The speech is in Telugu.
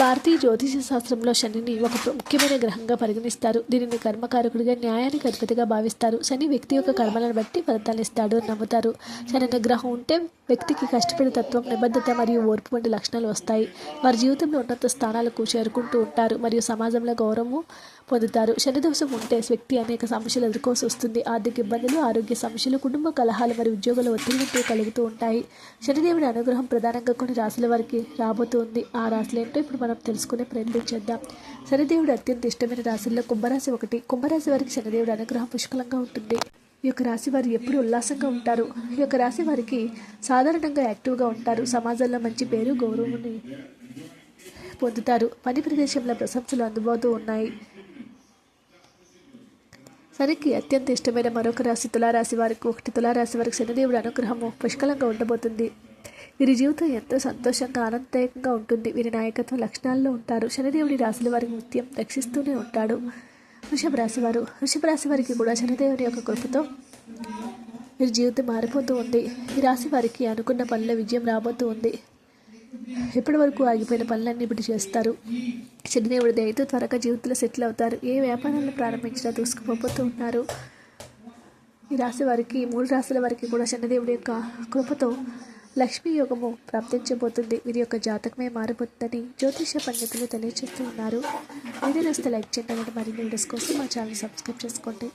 భారతీయ జ్యోతిష శాస్త్రంలో శనిని ఒక ముఖ్యమైన గ్రహంగా పరిగణిస్తారు. దీనిని కర్మకారకుడిగా న్యాయానికి అధిపతిగా భావిస్తారు. శని వ్యక్తి యొక్క కర్మలను బట్టి ఫలితాలిస్తాడు అని నమ్ముతారు. శని గ్రహం ఉంటే వ్యక్తికి కష్టపడే తత్వం నిబద్ధత మరియు ఓర్పు వంటి లక్షణాలు వస్తాయి. వారి జీవితంలో ఉన్నత స్థానాలకు చేరుకుంటూ ఉంటారు మరియు సమాజంలో గౌరవము పొందుతారు. శని దోషం ఉంటే వ్యక్తి అనేక సమస్యలు ఎదుర్కోవాల్సి వస్తుంది. ఆర్థిక ఇబ్బందులు ఆరోగ్య సమస్యలు కుటుంబ కలహాలు మరియు ఉద్యోగుల ఒత్తిడి కలుగుతూ ఉంటాయి. శనిదేవుడి అనుగ్రహం ప్రధానంగా కొన్ని రాశుల వారికి రాబోతుంది. ఆ రాశులు ఏంటో ఇప్పుడు మనం తెలుసుకునే ప్రయత్నం చేద్దాం. శనిదేవుడు అత్యంత ఇష్టమైన రాశుల్లో కుంభరాశి ఒకటి. కుంభరాశి వారికి శనిదేవుడు అనుగ్రహం పుష్కలంగా ఉంటుంది. ఈ యొక్క రాశి వారు ఎప్పుడు ఉల్లాసంగా ఉంటారు. ఈ యొక్క రాశి వారికి సాధారణంగా యాక్టివ్గా ఉంటారు. సమాజంలో మంచి పేరు గౌరవాన్ని పొందుతారు. పని ప్రదేశంలో ప్రశంసలు అందుబాటు ఉన్నాయి. సరికి అత్యంత ఇష్టమైన మరొక రాశి తులారాశి వారికి ఒకటి. తులారాశి వారికి శనిదేవుడు అనుగ్రహము పుష్కలంగా ఉండబోతుంది. వీరి జీవితం ఎంతో సంతోషంగా ఆనందదాయకంగా ఉంటుంది. వీరి నాయకత్వ లక్షణాల్లో ఉంటారు. శనిదేవుడి రాశుల వారికి నృత్యం రక్షిస్తూనే ఉంటాడు. వృషభ రాశి వారు. వృషభ రాశి వారికి కూడా శనిదేవుని యొక్క కృపతో వీరి జీవితం మారిపోతూ ఉంది. ఈ రాశి వారికి అనుకున్న పనుల్లో విజయం రాబోతూ ఉంది. ఇప్పటి వరకు ఆగిపోయిన పనులన్నీ ఇప్పుడు చేస్తారు. శనిదేవుడి దయతో త్వరగా జీవితంలో సెటిల్ అవుతారు. ఏ వ్యాపారాలను ప్రారంభించినా దూసుకుపోతూ ఉన్నారు. ఈ రాశి వారికి మూడు రాశుల వారికి కూడా శనిదేవుడి యొక్క కృపతో లక్ష్మీ యోగము ప్రాప్తించబోతుంది. వీరి యొక్క జాతకమే మారబోతుందని జ్యోతిష పండితులు తెలియజేస్తూ ఉన్నారు. వీడియో నస్తే లైక్ చేయండి. మరిన్ని వీడియోస్ కోసం మా ఛానల్ సబ్స్క్రైబ్ చేసుకోండి.